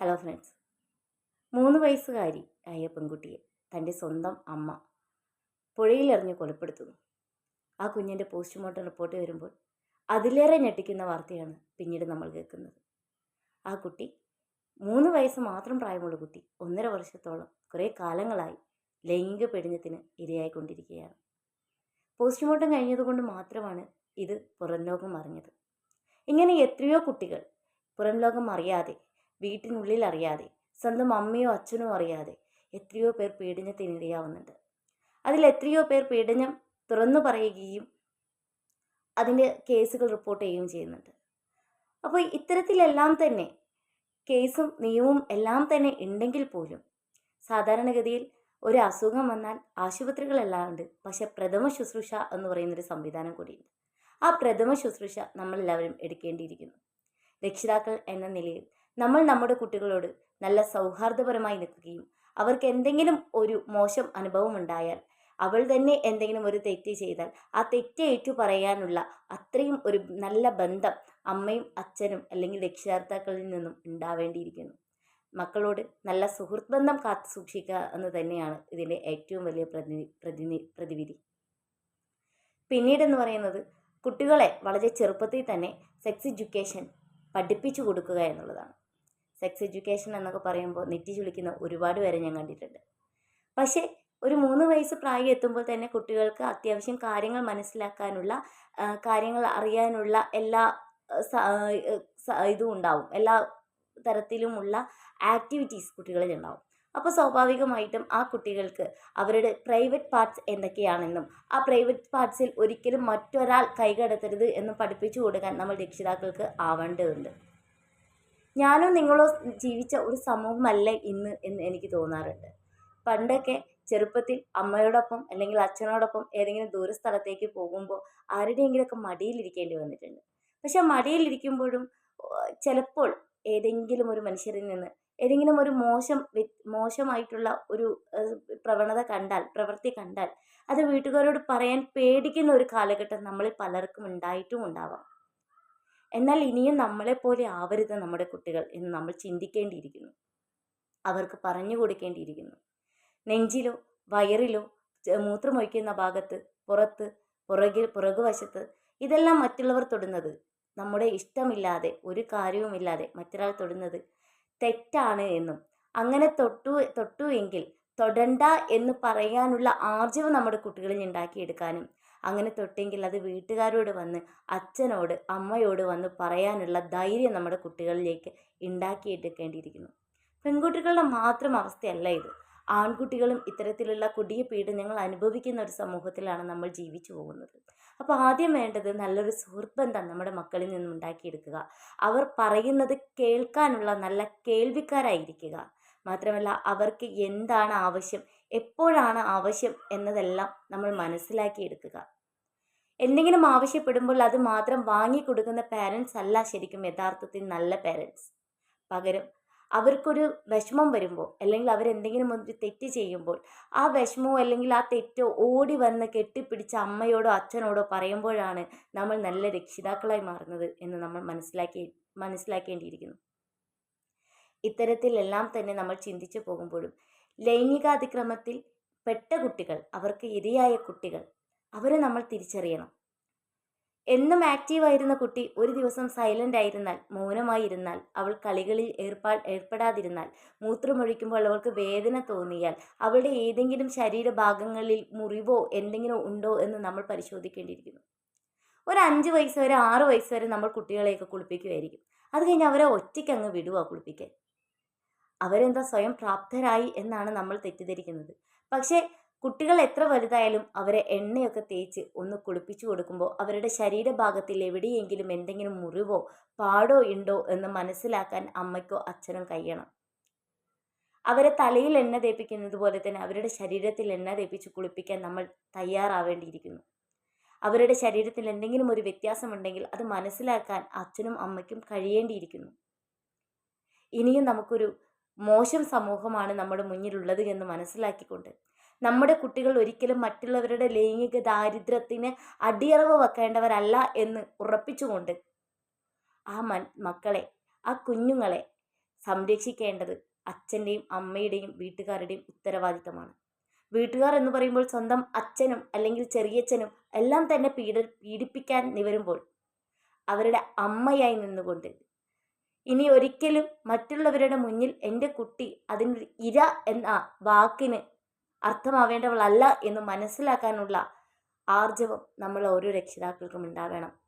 Hello friends മൂന്ന് വയസ്സുകാരി ആയ പെൺകുട്ടിയെ തന്റെ സ്വന്തം അമ്മ പുഴയിലെറിഞ്ഞ് കൊലപ്പെടുത്തുന്നു. ആ കുഞ്ഞിന്റെ പോസ്റ്റ്മോർട്ടം റിപ്പോർട്ട് വരുമ്പോൾ അതിലേറെ ഞെട്ടിക്കുന്ന വാർത്തയാണ് പിന്നീട് നമ്മൾ കേൾക്കുന്നത്. ആ കുട്ടി മൂന്ന് വയസ്സ് മാത്രം പ്രായമുള്ള കുട്ടി ഒന്നര വർഷത്തോളം കുറേ കാലങ്ങളായി ലൈംഗിക പീഡനത്തിന് ഇരയായിക്കൊണ്ടിരിക്കുകയാണ്. പോസ്റ്റ്മോർട്ടം കഴിഞ്ഞതുകൊണ്ട് മാത്രമാണ് ഇത് പുറം ലോകം അറിഞ്ഞത്. ഇങ്ങനെ എത്രയോ കുട്ടികൾ പുറം ലോകം അറിയാതെ വീട്ടിനുള്ളിൽ അറിയാതെ സ്വന്തം അമ്മയോ അച്ഛനോ അറിയാതെ എത്രയോ പേർ പീഡനത്തിന് ഇരയാവുന്നുണ്ട് അതിൽ എത്രയോ പേർ പീഡനം തുറന്നു പറയുകയും അതിന്റെ കേസുകൾ റിപ്പോർട്ട് ചെയ്യുകയും ചെയ്യുന്നുണ്ട്. അപ്പോൾ ഇത്തരത്തിലെല്ലാം തന്നെ കേസും നിയമവും എല്ലാം തന്നെ ഉണ്ടെങ്കിൽ പോലും സാധാരണഗതിയിൽ ഒരു അസുഖം വന്നാൽ ആശുപത്രികളല്ലാണ്ട് പക്ഷെ പ്രഥമ ശുശ്രൂഷ എന്ന് പറയുന്നൊരു സംവിധാനം കൂടിയുണ്ട്. ആ പ്രഥമ ശുശ്രൂഷ നമ്മളെല്ലാവരും എടുക്കേണ്ടിയിരിക്കുന്നു. രക്ഷിതാക്കൾ എന്ന നിലയിൽ നമ്മൾ നമ്മുടെ കുട്ടികളോട് നല്ല സൗഹാർദ്ദപരമായി നിൽക്കുകയും അവർക്ക് എന്തെങ്കിലും ഒരു മോശം അനുഭവം ഉണ്ടായാൽ അവൾ തന്നെ എന്തെങ്കിലും ഒരു തെറ്റ് ചെയ്താൽ ആ തെറ്റ് ഏറ്റു പറയാനുള്ള അത്രയും ഒരു നല്ല ബന്ധം അമ്മയും അച്ഛനും അല്ലെങ്കിൽ രക്ഷകർത്താക്കളിൽ നിന്നും ഉണ്ടാവേണ്ടിയിരിക്കുന്നു. മക്കളോട് നല്ല സുഹൃത്ത് ബന്ധം കാത്തു സൂക്ഷിക്കുക എന്ന് തന്നെയാണ് ഇതിന്റെ ഏറ്റവും വലിയ പ്രതി പ്രതിനി പ്രതിവിധി. പിന്നീടെന്ന് പറയുന്നത് കുട്ടികളെ വളരെ ചെറുപ്പത്തിൽ തന്നെ സെക്സ് എഡ്യൂക്കേഷൻ പഠിപ്പിച്ചു കൊടുക്കുക എന്നുള്ളതാണ്. സെക്സ് എഡ്യൂക്കേഷൻ എന്നൊക്കെ പറയുമ്പോൾ നെറ്റി ചുളിക്കുന്ന ഒരുപാട് പേരെ ഞാൻ കണ്ടിട്ടുണ്ട്. പക്ഷേ ഒരു മൂന്ന് വയസ്സ് പ്രായം എത്തുമ്പോൾ തന്നെ കുട്ടികൾക്ക് അത്യാവശ്യം കാര്യങ്ങൾ മനസ്സിലാക്കാനുള്ള കാര്യങ്ങൾ അറിയാനുള്ള എല്ലാ ഇതും ഉണ്ടാവും. എല്ലാ തരത്തിലുമുള്ള ആക്ടിവിറ്റീസ് കുട്ടികളിൽ ഉണ്ടാവും. അപ്പോൾ സ്വാഭാവികമായിട്ടും ആ കുട്ടികൾക്ക് അവരുടെ പ്രൈവറ്റ് പാർട്സ് എന്തൊക്കെയാണെന്നും ആ പ്രൈവറ്റ് പാർട്സിൽ ഒരിക്കലും മറ്റൊരാൾ കൈകടത്തരുത് എന്നും പഠിപ്പിച്ചു കൊടുക്കാൻ നമ്മൾ രക്ഷിതാക്കൾക്ക് ആവേണ്ടതുണ്ട്. ഞാനോ നിങ്ങളോ ജീവിച്ച ഒരു സമൂഹമല്ല ഇന്ന് എന്ന് എനിക്ക് തോന്നാറുണ്ട്. പണ്ടൊക്കെ ചെറുപ്പത്തിൽ അമ്മയോടൊപ്പം അല്ലെങ്കിൽ അച്ഛനോടൊപ്പം ഏതെങ്കിലും ദൂരസ്ഥലത്തേക്ക് പോകുമ്പോൾ ആരുടെയെങ്കിലുമൊക്കെ മടിയിലിരിക്കേണ്ടി വന്നിട്ടുണ്ട്. പക്ഷെ മടിയിലിരിക്കുമ്പോഴും ചിലപ്പോൾ ഏതെങ്കിലും ഒരു മനുഷ്യരിൽ നിന്ന് ഏതെങ്കിലും ഒരു മോശം മോശമായിട്ടുള്ള ഒരു പ്രവണത കണ്ടാൽ പ്രവൃത്തി കണ്ടാൽ അത് വീട്ടുകാരോട് പറയാൻ പേടിക്കുന്ന ഒരു കാലഘട്ടം നമ്മളിൽ പലർക്കും ഉണ്ടായിട്ടും ഉണ്ടാവാം എന്നാൽ ഇനിയും നമ്മളെപ്പോലെ ആവരുത് നമ്മുടെ കുട്ടികൾ എന്ന് നമ്മൾ ചിന്തിക്കേണ്ടിയിരിക്കുന്നു. അവർക്ക് പറഞ്ഞു കൊടുക്കേണ്ടിയിരിക്കുന്നു. നെഞ്ചിലോ വയറിലോ മൂത്രമൊഴിക്കുന്ന ഭാഗത്ത് പുറത്ത് പുറകിൽ പുറകുവശത്ത് ഇതെല്ലാം മറ്റുള്ളവർ തൊടുന്നത് നമ്മുടെ ഇഷ്ടമില്ലാതെ ഒരു കാര്യവുമില്ലാതെ മറ്റൊരാൾ തൊടുന്നത് തെറ്റാണ് എന്നും അങ്ങനെ തൊട്ടു തൊട്ടു എങ്കിൽ തൊടണ്ട എന്ന് പറയാനുള്ള ആർജവം നമ്മുടെ കുട്ടികളിൽ ഉണ്ടാക്കിയെടുക്കാനും അങ്ങനെ തൊട്ടെങ്കിൽ അത് വീട്ടുകാരോട് വന്ന് അച്ഛനോട് അമ്മയോട് വന്ന് പറയാനുള്ള ധൈര്യം നമ്മുടെ കുട്ടികളിലേക്ക് ഉണ്ടാക്കിയെടുക്കേണ്ടിയിരിക്കുന്നു പെൺകുട്ടികളുടെ മാത്രം അവസ്ഥയല്ല ഇത്. ആൺകുട്ടികളും ഇത്തരത്തിലുള്ള കൊടിയ പീഡനങ്ങൾ അനുഭവിക്കുന്ന ഒരു സമൂഹത്തിലാണ് നമ്മൾ ജീവിച്ചു പോകുന്നത്. അപ്പോൾ ആദ്യം വേണ്ടത് നല്ലൊരു സുഹൃത്ത് ബന്ധം നമ്മുടെ മക്കളിൽ നിന്നും ഉണ്ടാക്കിയെടുക്കുക. അവർ പറയുന്നത് കേൾക്കാനുള്ള നല്ല കേൾവിക്കാരായിരിക്കുക. മാത്രമല്ല അവർക്ക് എന്താണ് ആവശ്യം എപ്പോഴാണ് ആവശ്യം എന്നതെല്ലാം നമ്മൾ മനസ്സിലാക്കിയെടുക്കുക എന്തെങ്കിലും ആവശ്യപ്പെടുമ്പോൾ അത് മാത്രം വാങ്ങിക്കൊടുക്കുന്ന പാരൻസ് അല്ല ശരിക്കും യഥാർത്ഥത്തിൽ നല്ല പാരൻസ് പകരം അവർക്കൊരു വിഷമം വരുമ്പോൾ അല്ലെങ്കിൽ അവരെന്തെങ്കിലും ഒരു തെറ്റ് ചെയ്യുമ്പോൾ ആ വിഷമമോ അല്ലെങ്കിൽ ആ തെറ്റോ ഓടി വന്ന് കെട്ടിപ്പിടിച്ച അമ്മയോടോ അച്ഛനോടോ പറയുമ്പോഴാണ് നമ്മൾ നല്ല രക്ഷിതാക്കളായി മാറുന്നത് എന്ന് നമ്മൾ മനസ്സിലാക്കി മനസ്സിലാക്കേണ്ടിയിരിക്കുന്നു. ഇത്തരത്തിലെല്ലാം തന്നെ നമ്മൾ ചിന്തിച്ചു പോകുമ്പോഴും ലൈംഗികാതിക്രമത്തിൽ പെട്ട കുട്ടികൾ അവർക്ക് ഇരയായ കുട്ടികൾ അവരെ നമ്മൾ തിരിച്ചറിയണം. എന്നും ആക്റ്റീവായിരുന്ന കുട്ടി ഒരു ദിവസം സൈലന്റ് ആയിരുന്നാൽ മൗനമായിരുന്നാൽ അവൾ കളികളിൽ ഏർപ്പാ ഏർപ്പെടാതിരുന്നാൽ മൂത്രമൊഴിക്കുമ്പോൾ അവൾക്ക് വേദന തോന്നിയാൽ അവളുടെ ഏതെങ്കിലും ശരീരഭാഗങ്ങളിൽ മുറിവോ എന്തെങ്കിലും ഉണ്ടോ എന്ന് നമ്മൾ പരിശോധിക്കേണ്ടിയിരിക്കുന്നു. ഒരു അഞ്ച് വയസ്സ് വരെ ആറ് വയസ്സ് വരെ നമ്മൾ കുട്ടികളെയൊക്കെ കുളിപ്പിക്കുമായിരിക്കും അത് കഴിഞ്ഞ് അവരെ ഒറ്റയ്ക്ക് അങ്ങ് വിടുക കുളിപ്പിക്കാൻ. അവരെന്താ സ്വയം പ്രാപ്തരായി എന്നാണ് നമ്മൾ തെറ്റിദ്ധരിക്കുന്നത്. പക്ഷേ കുട്ടികൾ എത്ര വലുതായാലും അവരെ എണ്ണയൊക്കെ തേച്ച് ഒന്ന് കുളിപ്പിച്ചു കൊടുക്കുമ്പോൾ അവരുടെ ശരീരഭാഗത്തിൽ എവിടെയെങ്കിലും എന്തെങ്കിലും മുറിവോ പാടോ ഉണ്ടോ എന്ന് മനസ്സിലാക്കാൻ അമ്മയ്ക്കോ അച്ഛനോ കഴിയണം. അവരെ തലയിൽ എണ്ണ തേപ്പിക്കുന്നത് പോലെ തന്നെ അവരുടെ ശരീരത്തിൽ എണ്ണ തേപ്പിച്ച് കുളിപ്പിക്കാൻ നമ്മൾ തയ്യാറാവേണ്ടിയിരിക്കുന്നു. അവരുടെ ശരീരത്തിൽ എന്തെങ്കിലും ഒരു വ്യത്യാസമുണ്ടെങ്കിൽ അത് മനസ്സിലാക്കാൻ അച്ഛനും അമ്മയ്ക്കും കഴിയേണ്ടിയിരിക്കുന്നു. ഇനിയും നമുക്കൊരു മോശം സമൂഹമാണ് നമ്മുടെ മുന്നിലുള്ളത് എന്ന് മനസ്സിലാക്കിക്കൊണ്ട്. നമ്മുടെ കുട്ടികൾ ഒരിക്കലും മറ്റുള്ളവരുടെ ലൈംഗിക ദാരിദ്ര്യത്തിന് അടിയറവ് വെക്കേണ്ടവരല്ല എന്ന് ഉറപ്പിച്ചുകൊണ്ട് ആ മൻ മക്കളെ ആ കുഞ്ഞുങ്ങളെ സംരക്ഷിക്കേണ്ടത് അച്ഛന്റെയും അമ്മയുടെയും വീട്ടുകാരുടെയും ഉത്തരവാദിത്തമാണ്. വീട്ടുകാർ എന്ന് പറയുമ്പോൾ സ്വന്തം അച്ഛനും അല്ലെങ്കിൽ ചെറിയച്ഛനും എല്ലാം തന്നെ പീഡ പീഡിപ്പിക്കാൻ നിവരുമ്പോൾ അവരുടെ അമ്മയായി നിന്നുകൊണ്ട് ഇനി ഒരിക്കലും മറ്റുള്ളവരുടെ മുന്നിൽ എന്റെ കുട്ടി അതിന് ഇര എന്ന വാക്കിന് അർത്ഥമാവേണ്ടവളല്ല എന്ന് മനസ്സിലാക്കാനുള്ള ആർജവം നമ്മൾ ഓരോ രക്ഷിതാക്കൾക്കും ഉണ്ടാവണം.